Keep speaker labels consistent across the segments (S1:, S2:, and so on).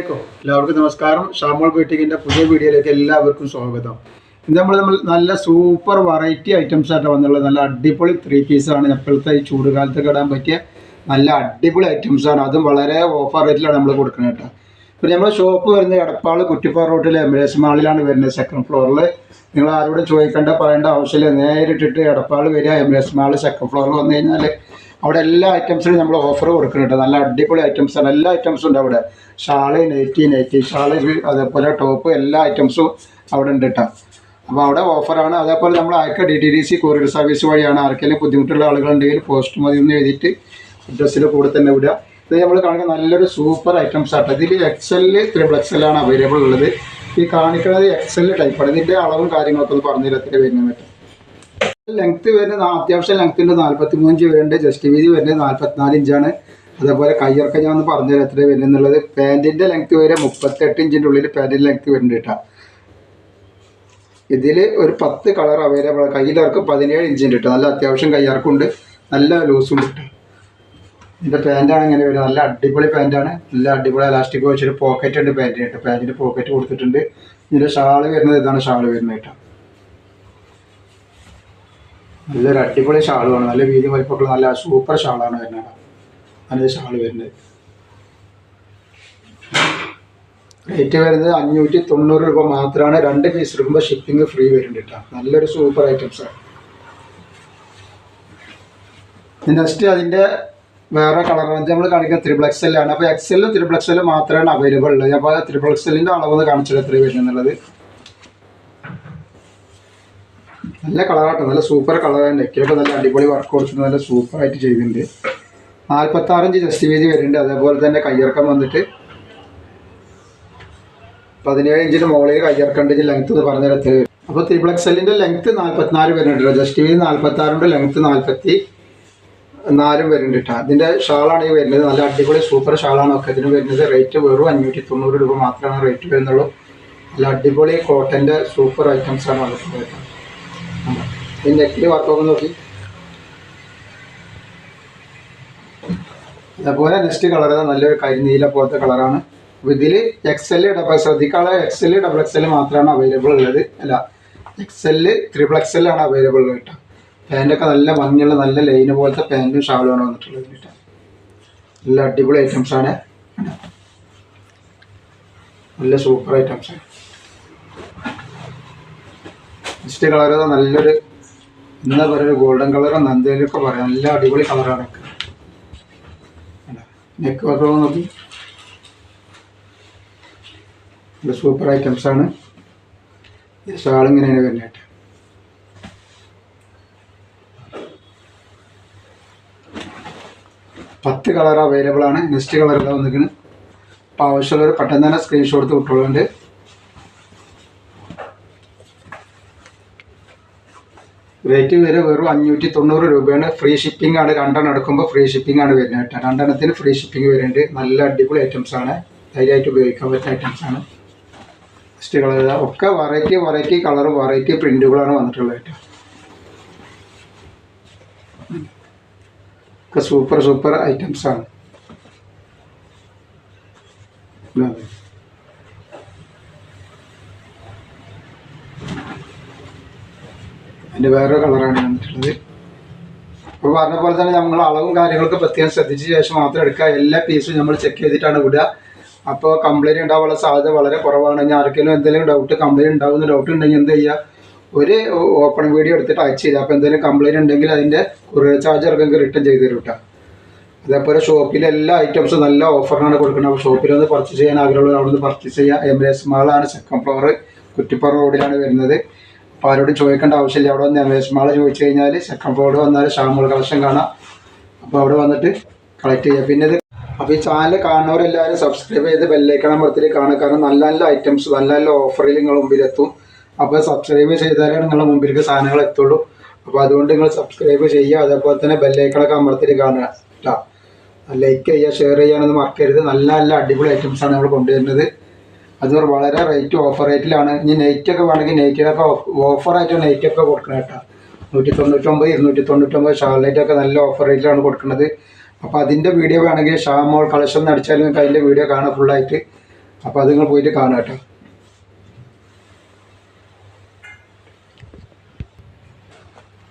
S1: എല്ലാവർക്കും നമസ്കാരം. ഷാമോൾ ബീട്ടിങ്ങിന്റെ പുതിയ വീഡിയോയിലേക്ക് എല്ലാവർക്കും സ്വാഗതം. ഇന്ന് നമ്മൾ നമ്മൾ നല്ല സൂപ്പർ വെറൈറ്റി ഐറ്റംസ് ആയിട്ട് വന്നുള്ളത് നല്ല അടിപൊളി ത്രീ പീസാണ് ഇപ്പോഴത്തെ ഈ ചൂടുകാലത്ത് കിടാൻ പറ്റിയ നല്ല അടിപൊളി ഐറ്റംസ് ആണ്. അതും വളരെ ഓഫർ റേറ്റിലാണ് നമ്മൾ കൊടുക്കുന്നത് കേട്ടോ. പിന്നെ നമ്മുടെ ഷോപ്പ് വരുന്നത് എടപ്പാൾ കുറ്റിപ്പാറ റോട്ടിലെ എമിറേസ് മാളിലാണ് വരുന്നത് സെക്കൻഡ് ഫ്ലോറിൽ നിങ്ങൾ ആരോടും ചോദിക്കേണ്ട പറയേണ്ട ആവശ്യമില്ല. നേരിട്ടിട്ട് എടപ്പാൾ വരിക എമിറേസ് മാൾ സെക്കൻഡ് ഫ്ലോറിൽ വന്നു കഴിഞ്ഞാൽ അവിടെ എല്ലാ ഐറ്റംസിനും നമ്മൾ ഓഫർ കൊടുക്കുന്നുണ്ട്. നല്ല അടിപൊളി ഐറ്റംസ് ആണ്. എല്ലാ ഐറ്റംസും ഉണ്ട് അവിടെ. ഷാൾ നെറ്റി നെറ്റി ഷാൾ അതേപോലെ ടോപ്പ് എല്ലാ ഐറ്റംസും അവിടെ ഉണ്ട് കേട്ടോ അപ്പോൾ അവിടെ ഓഫറാണ് അതേപോലെ നമ്മൾ അയക്ക D T D C courier service വഴിയാണ് ആർക്കെങ്കിലും ബുദ്ധിമുട്ടുള്ള ആളുകളുണ്ടെങ്കിൽ പോസ്റ്റ് മതി എന്ന് എഴുതിയിട്ട് അഡ്രസ്സിൽ കൂടെ തന്നെ വിടുക. ഇത് നമ്മൾ കാണിക്കുന്ന നല്ലൊരു സൂപ്പർ ഐറ്റംസ് ആട്ടോ. ഇതിൽ എക്സെൽ ത്രിബിൾ എക്സെല്ലാണ് അവൈലബിൾ ഉള്ളത്. ഈ കാണിക്കുന്നത് എക്സെൽ ടൈപ്പാണ് ഇതിന്റെ അളവും കാര്യങ്ങളൊക്കെ ഒന്ന് പറഞ്ഞു തരത്തിൽ പറ്റും ലെങ്ത് വരുന്നത് അത്യാവശ്യം ലെങ്ത്തിന്റെ നാൽപ്പത്തി മൂന്ന് ഇഞ്ച് വരുന്നുണ്ട്. ജസ്റ്റ് വീതി വരുന്നത് നാൽപ്പത്തിനാല് ഇഞ്ചാണ്. അതേപോലെ കയ്യിറക്കം ഞാൻ ഒന്ന് പറഞ്ഞു തരാം എത്ര വരുന്നുള്ളത്. പാന്റിന്റെ ലെങ്ത് വരെ മുപ്പത്തെട്ട് ഇഞ്ചിന്റെ ഉള്ളിൽ പാന്റിന്റെ ലെങ്ത് വരുന്നുണ്ട് കേട്ടോ. ഇതിൽ ഒരു പത്ത് കളർ അവൈലബിൾ കയ്യിലിറക്കം പതിനേഴ് ഇഞ്ചിന്റെ കേട്ടോ. നല്ല അത്യാവശ്യം കയ്യിറക്കുണ്ട് നല്ല ലൂസും ഉണ്ട് ഇതിന്റെ പാന്റാണ് ഇങ്ങനെ വരുന്നത്. നല്ല അടിപൊളി പാന്റാണ് നല്ല അടിപൊളി ഇലാസ്റ്റിക് വെച്ചൊരു പോക്കറ്റ് ഉണ്ട് പാന്റിന് കേട്ടോ പോക്കറ്റ് കൊടുത്തിട്ടുണ്ട്. ഇതിന്റെ ഷാൾ വരുന്നത് ഇതാണ് ഷാൾ വരുന്നത് കേട്ടോ. നല്ലൊരു അടിപൊളി ഷാളുമാണ് നല്ല വീതി വലിപ്പമുള്ള നല്ല സൂപ്പർ ഷാളാണ് വരുന്നത് നല്ല ഷാൾ വരുന്നത്. റേറ്റ് വരുന്നത് അഞ്ഞൂറ്റി തൊണ്ണൂറ് രൂപ മാത്രമാണ്. രണ്ട് പീസ് എടുക്കുമ്പോൾ ഷിപ്പിംഗ് ഫ്രീ വരുന്നുണ്ട് കേട്ടോ. നല്ലൊരു സൂപ്പർ ഐറ്റംസ് ആണ്. നെക്സ്റ്റ് അതിന്റെ വേറെ കളർ റേഞ്ച് നമ്മൾ കാണിക്കുന്നത് ത്രിബിൾ എക്സൽ ആണ്. അപ്പോൾ എക്സലും ത്രിബിൾ എക്സലും മാത്രമാണ് അവൈലബിൾ ഉള്ളത്. അപ്പോൾ ത്രിബിൾ അളവ് ഒന്ന് കാണിച്ചത് എത്ര വരുന്നുള്ളത് നല്ല കളറാട്ടോ നല്ല സൂപ്പർ കളറാണ് നെക്കിലൊക്കെ നല്ല അടിപൊളി വർക്ക് കൊടുത്തിട്ട് നല്ല സൂപ്പർ ആയിട്ട് ചെയ്തിട്ടുണ്ട്. നാൽപ്പത്താറഞ്ച് ജസ്റ്റ് വീതി വരുന്നുണ്ട്. അതേപോലെ തന്നെ കയ്യിറക്കം വന്നിട്ട് പതിനേഴ് ഇഞ്ചിന് മുകളിൽ കയ്യിറക്കേണ്ട ലെങ്ത് എന്ന് പറഞ്ഞ വരും. അപ്പോൾ ത്രിപ്ലക്സലിന്റെ എക്സലിന്റെ ലെങ്ത് നാൽപ്പത്തിനാല് വരുന്നുണ്ട് ജസ്റ്റ് വീതി നാൽപ്പത്താറുണ്ട് ലെങ്ത് നാൽപ്പത്തി നാലും വരുന്നുണ്ട് കേട്ടോ അതിന്റെ ഷാളാണ് ഈ വരുന്നത്. നല്ല അടിപൊളി സൂപ്പർ ഷാളാണ്. ഒക്കെ ഇതിന് വരുന്നത്. റേറ്റ് വെറും അഞ്ഞൂറ്റി തൊണ്ണൂറ് രൂപ മാത്രമാണ് റേറ്റ് വരുന്നുള്ളൂ. നല്ല അടിപൊളി കോട്ടന്റെ സൂപ്പർ ഐറ്റംസ് ആണ് വന്നിട്ടുള്ളത് കേട്ടോ ഈ നെക്കിൽ വർക്കൊക്കെ നോക്കി. അതേപോലെ നെക്സ്റ്റ് കളർ നല്ലൊരു കരിനീല പോലത്തെ കളറാണ് ഇതിൽ എക്സ് എക്സൽ ഡബിൾ ശ്രദ്ധിക്കാനുള്ള എക്സൽ ഡബിൾ എക്സ് എക്സൽ മാത്രമാണ് അവൈലബിൾ ഉള്ളത്. അല്ല എക്സ് എക്സൽ ത്രിബിൾ എക്സൽ ആണ് അവൈലബിൾ ഉള്ളത് കേട്ടോ പാന്റൊക്കെ നല്ല ഭംഗിയുള്ള നല്ല ലൈൻ പോലത്തെ പാന്റും ഷാളുമാണ് വന്നിട്ടുള്ളത് നല്ല അടിപൊളി ഐറ്റംസ് ആണ്. നല്ല സൂപ്പർ ഐറ്റംസ് ആണ്. നെക്സ്റ്റ് കളർ നല്ലൊരു എന്താ പറയുക ഗോൾഡൻ കളറോ നന്ദയിലൊക്കെ പറയാം. നല്ല അടിപൊളി കളറാണ് നെക്ക് വർക്ക് നോക്കി. സൂപ്പർ ഐറ്റംസ് ആണ്. ഷാൾ ഇങ്ങനെയാണ് വരുന്നത് പത്ത് കളർ അവൈലബിൾ ആണ്. നെക്സ്റ്റ് എല്ലാം വന്നിരിക്കുന്നത് അപ്പോൾ ആവശ്യമുള്ളവർ പെട്ടെന്ന് തന്നെ സ്ക്രീൻഷോട്ട് എടുത്ത് റേറ്റ് വരെ വെറും അഞ്ഞൂറ്റി തൊണ്ണൂറ് രൂപയാണ്. ഫ്രീ ഷിപ്പിംഗ് ആണ്. രണ്ടെണ്ണം എടുക്കുമ്പോൾ ഫ്രീ ഷിപ്പിംഗ് ആണ് വരുന്നത് കേട്ടോ. രണ്ടെണ്ണത്തിന് ഫ്രീ ഷിപ്പിംഗ് വരുന്നുണ്ട്. നല്ല അടിപൊളി ഐറ്റംസ് ആണ്. ധൈര്യമായിട്ട് ഉപയോഗിക്കാൻ പറ്റുന്ന ഐറ്റംസ് ആണ്. നെക്സ്റ്റ് കളർ ഒക്കെ വെറൈറ്റി വെറൈറ്റി കളർ വെറൈറ്റി പ്രിന്റുകളാണ് വന്നിട്ടുള്ളത് കേട്ടോ. ഒക്കെ സൂപ്പർ സൂപ്പർ ഐറ്റംസ് ആണ്. അതിന്റെ വേറൊരു കളറാണ് വന്നിട്ടുള്ളത് അപ്പോൾ പറഞ്ഞ പോലെ തന്നെ നമ്മൾ അളവും കാര്യങ്ങളൊക്കെ പ്രത്യേകം ശ്രദ്ധിച്ച ശേഷം മാത്രം എടുക്കുക. എല്ലാ പീസും നമ്മൾ ചെക്ക് ചെയ്തിട്ടാണ് വിടുക. അപ്പോൾ കംപ്ലൈന്റ് ഉണ്ടാവാനുള്ള സാധ്യത വളരെ കുറവാണ്. ഞാൻ ആർക്കെങ്കിലും എന്തെങ്കിലും ഡൗട്ട് കംപ്ലൈന്റ് ഉണ്ടാകുന്ന ഡൗട്ട് ഉണ്ടെങ്കിൽ എന്ത് ചെയ്യുക ഒരു ഓപ്പൺ വീഡിയോ എടുത്തിട്ട് അയച്ചു തരിക അപ്പോൾ എന്തെങ്കിലും കംപ്ലൈന്റ് ഉണ്ടെങ്കിൽ അതിന്റെ കൊറിയർ ചാർജ് ഇറങ്ങി റിട്ടേൺ ചെയ്ത് തരും കേട്ടോ അതേപോലെ ഷോപ്പിലെ എല്ലാ ഐറ്റംസും നല്ല ഓഫറാണ് കൊടുക്കുന്നത്. അപ്പോൾ ഷോപ്പിൽ ഒന്ന് പർച്ചേസ് ചെയ്യാൻ ആഗ്രഹമുള്ള അവിടെ നിന്ന് പർച്ചേസ് ചെയ്യുക എസ് മാളാണ് സെക്കൻഡ് ഫ്ലോർ കുറ്റിപ്പാറ റോഡിലാണ് വരുന്നത്. അപ്പോൾ ആരോടും ചോദിക്കേണ്ട ആവശ്യമില്ല. അവിടെ വന്ന് എമിറേറ്റ്സ് മാൾ ചോദിച്ചു കഴിഞ്ഞാൽ സെക്കൻഡ് ഫ്ലോറിൽ വന്നാൽ ഷാമുൾ കളക്ഷൻ കാണാം. അപ്പോൾ അവിടെ വന്നിട്ട് കളക്ട് ചെയ്യുക പിന്നെ ഇത് അപ്പോൾ ഈ ചാനൽ കാണുന്നവരെല്ലാവരും സബ്സ്ക്രൈബ് ചെയ്ത് ബെല്ലൈക്കൺ അമർത്തി കാണുക. കാരണം നല്ല നല്ല ഐറ്റംസ് നല്ല നല്ല ഓഫറിൽ നിങ്ങൾ മുമ്പിലെത്തും. അപ്പോൾ സബ്സ്ക്രൈബ് ചെയ്താലേ നിങ്ങളുടെ മുമ്പിലേക്ക് സാധനങ്ങൾ എത്തുള്ളൂ. അപ്പോൾ അതുകൊണ്ട് നിങ്ങൾ സബ്സ്ക്രൈബ് ചെയ്യുക അതേപോലെ തന്നെ ബെല്ലൈക്കണൊക്കെ അമർത്തി കാണുക കേട്ടോ. ലൈക്ക് ചെയ്യുക ഷെയർ ചെയ്യാനൊന്നും മറക്കരുത്. നല്ല നല്ല അടിപൊളി ഐറ്റംസ് ആണ് നമ്മൾ കൊണ്ടുവരുന്നത്. അത് വളരെ റേറ്റ് ഓഫർ റേറ്റിലാണ് ഇനി നൈറ്റ് ഒക്കെ വേണമെങ്കിൽ നെറ്റിലൊക്കെ ഓഫറായിട്ട് നെയ്റ്റൊക്കെ കൊടുക്കണം കേട്ടോ. നൂറ്റി തൊണ്ണൂറ്റൊമ്പത് ഇരുന്നൂറ്റി തൊണ്ണൂറ്റൊമ്പത് ഷാർലൈറ്റൊക്കെ നല്ല ഓഫർ റേറ്റിലാണ് കൊടുക്കുന്നത്. അപ്പോൾ അതിന്റെ വീഡിയോ വേണമെങ്കിൽ ഷാമോൾ കളക്ഷൻ എന്ന് അടിച്ചാൽ നിങ്ങൾക്ക് അതിന്റെ വീഡിയോ കാണാം ഫുള്ളായിട്ട് അപ്പോൾ അത് നിങ്ങൾ പോയിട്ട് കാണാം കേട്ടോ.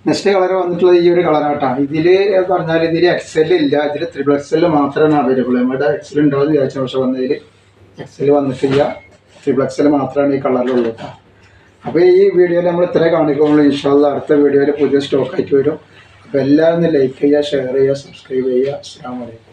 S1: നെക്സ്റ്റ് കളർ വന്നിട്ടുള്ളത് ഈ ഒരു കളറാട്ടാണ് ഇതിൽ പറഞ്ഞാൽ ഇതിൽ എക്സൽ ഇല്ല. ഇതിൽ ത്രിബിൾ എക്സൽ മാത്രമാണ് അവൈലബിൾ നമ്മുടെ എക്സൽ ഉണ്ടാവും വിചാരിച്ച പക്ഷെ വന്നതിൽ എക്സൽ വന്നിട്ടില്ല. ത്രിബിൾ എക്സൽ മാത്രമാണ് ഈ കളറിലുള്ളത് കേട്ടോ അപ്പോൾ ഈ വീഡിയോയിൽ നമ്മൾ ഇത്രേ കാണിക്കുമ്പോൾ ഇൻഷാല്ല അടുത്ത വീഡിയോയിൽ പുതിയ സ്റ്റോക്ക് ആയിട്ട് വരും. അപ്പോൾ എല്ലാവരും ലൈക്ക് ചെയ്യുക ഷെയർ ചെയ്യുക സബ്സ്ക്രൈബ് ചെയ്യുക. അസ്സാം വലൈക്കും